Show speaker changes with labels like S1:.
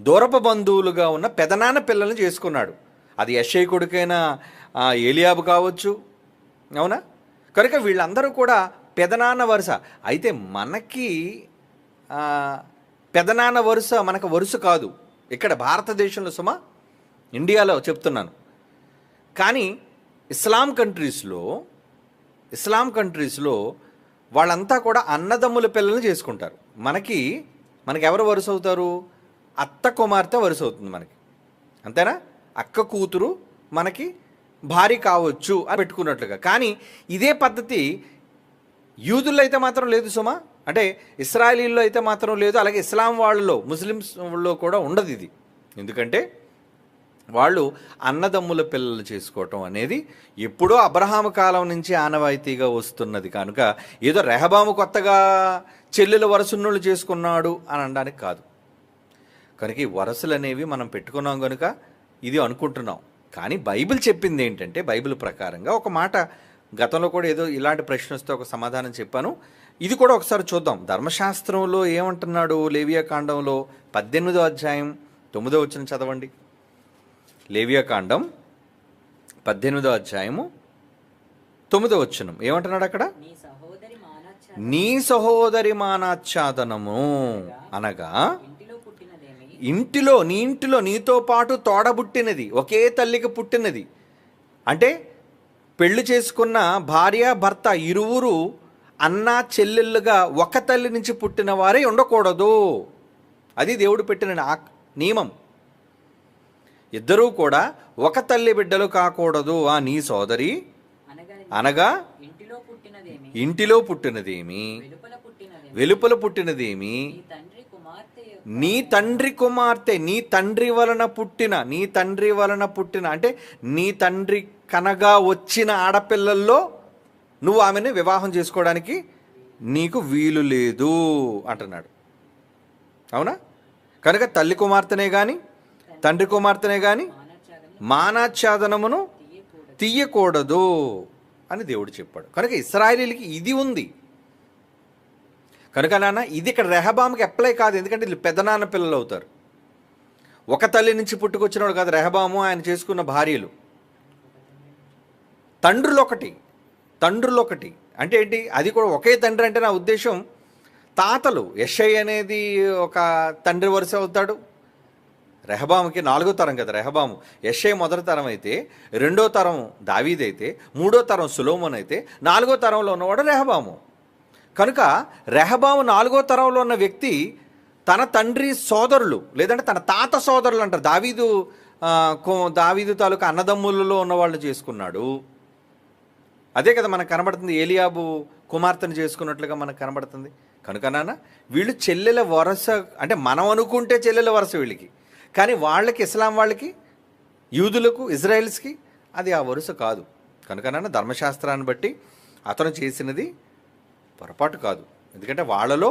S1: దూరపు బంధువులుగా ఉన్న పెదనాన్న పిల్లల్ని చేసుకున్నాడు. అది యశ్ఐ కొడుకైన ఏలియాబు కావచ్చు. అవునా? కనుక వీళ్ళందరూ కూడా పెదనాన్న వరుస. అయితే మనకి పెదనాన్న వరుస మనకు వరుస కాదు. ఇక్కడ భారతదేశంలో సుమా ఇండియాలో చెప్తున్నాను. కానీ ఇస్లాం కంట్రీస్లో ఇస్లాం కంట్రీస్లో వాళ్ళంతా కూడా అన్నదమ్ముల పిల్లల్ని చేసుకుంటారు. మనకి మనకి ఎవరు వరుస అవుతారు అత్త కుమార్తె వరుస అవుతుంది మనకి. అంతేనా? అక్క కూతురు మనకి భార్య కావచ్చు అని పెట్టుకున్నట్లుగా. కానీ ఇదే పద్ధతి యూదుల్లో అయితే మాత్రం లేదు సుమా. అంటే ఇస్రాయలీల్లో అయితే మాత్రం లేదు అలాగే ఇస్లాం వాళ్ళలో ముస్లిమ్స్లో కూడా ఉండదు ఇది. ఎందుకంటే వాళ్ళు అన్నదమ్ముల పిల్లలు చేసుకోవటం అనేది ఎప్పుడో అబ్రహాం కాలం నుంచి ఆనవాయితీగా వస్తున్నది. కనుక ఏదో రెహబాము కొత్తగా చెల్లెల వరసున్నులు చేసుకున్నాడు అని అనడానికి కాదు. కనుక ఈ వరసలు అనేవి మనం పెట్టుకున్నాం కనుక ఇది అనుకుంటున్నాం. కానీ బైబిల్ చెప్పింది ఏంటంటే బైబిల్ ప్రకారంగా ఒక మాట. గతంలో కూడా ఏదో ఇలాంటి ప్రశ్న వస్తే ఒక సమాధానం చెప్పాను. ఇది కూడా ఒకసారి చూద్దాం. ధర్మశాస్త్రంలో ఏమంటున్నాడు లేవియా కాండంలో? పద్దెనిమిదో అధ్యాయం. తొమ్మిదో వచ్చిన చదవండి. లేవియా కాండం పద్దెనిమిదో అధ్యాయము. తొమ్మిదో వచ్చును ఏమంటున్నాడు అక్కడ?
S2: నీ సహోదరి మానచ్చ
S1: నీ సహోదరి మానాచ్ఛాదనము అనగా
S2: ఇంటిలో
S1: నీ ఇంటిలో నీతో పాటు తోడబుట్టినది ఒకే తల్లికి పుట్టినది. అంటే పెళ్ళి చేసుకున్న భార్య భర్త ఇరువురు అన్న చెల్లెళ్ళుగా ఒక తల్లి నుంచి పుట్టిన వారే ఉండకూడదు. అది దేవుడు పెట్టిన ఆ నియమం. ఇద్దరూ కూడా ఒక తల్లి బిడ్డలు కాకూడదు ఆ నీ సోదరి.
S2: అనగా ఇంటిలో పుట్టినదేమి? వెలుపల పుట్టినదేమి? నీ తండ్రి కుమార్తె
S1: నీ తండ్రి వలన పుట్టిన నీ తండ్రి వలన పుట్టిన అంటే నీ తండ్రి కనగా వచ్చిన ఆడపిల్లల్లో నువ్వు ఆమెను వివాహం చేసుకోవడానికి నీకు వీలు లేదు అంటున్నాడు. అవునా? కనుక తల్లి కుమార్తెనే కానీ తండ్రి కుమార్తెనే కానీ
S2: మానచ్చాదని
S1: మానాచ్ఛాదనమును
S2: తీయకూడదు
S1: తీయకూడదు అని దేవుడు చెప్పాడు. కనుక ఇస్రాయలీలకి ఇది ఉంది. కనుక నాన్న ఇది ఇక్కడ రెహబామ్కి అప్లై కాదు. ఎందుకంటే వీళ్ళు పెదనాన్న పిల్లలు అవుతారు. ఒక తల్లి నుంచి పుట్టుకొచ్చినవాడు కాదు రెహబాము ఆయన చేసుకున్న భార్యలు. తండ్రులు ఒకటి తండ్రులు ఒకటి అంటే ఏంటి? అది కూడా ఒకే తండ్రి అంటే నా ఉద్దేశం తాతలు ఎస్ఐ అనేది ఒక తండ్రి వరుస అవుతాడు. రెహబాముకి నాలుగో తరం కదా రెహబాము. ఎస్ఐ మొదటి తరం అయితే రెండో తరం దావీద్ అయితే మూడో తరం సులోమన్ అయితే నాలుగో తరంలో ఉన్నవాడు రెహబాము. కనుక రెహబాము నాలుగో తరంలో ఉన్న వ్యక్తి తన తండ్రి సోదరులు లేదంటే తన తాత సోదరులు అంటారు. దావీదు కో- దావీదు తాలూకా అన్నదమ్ములలో ఉన్న వాళ్ళు చేసుకున్నాడు. అదే కదా మనకు కనబడుతుంది. ఏలియాబు కుమార్తెను చేసుకున్నట్లుగా మనకు కనబడుతుంది. కనుక నాన్న వీళ్ళు చెల్లెల వరస అంటే మనం అనుకుంటే చెల్లెల వరస వీళ్ళకి. కానీ వాళ్ళకి ఇస్లాం వాళ్ళకి యూదులకు ఇజ్రాయెల్స్కి అది ఆ వరుస కాదు. కనుక నాన్న ధర్మశాస్త్రాన్ని బట్టి అతను చేసినది పొరపాటు కాదు. ఎందుకంటే వాళ్ళలో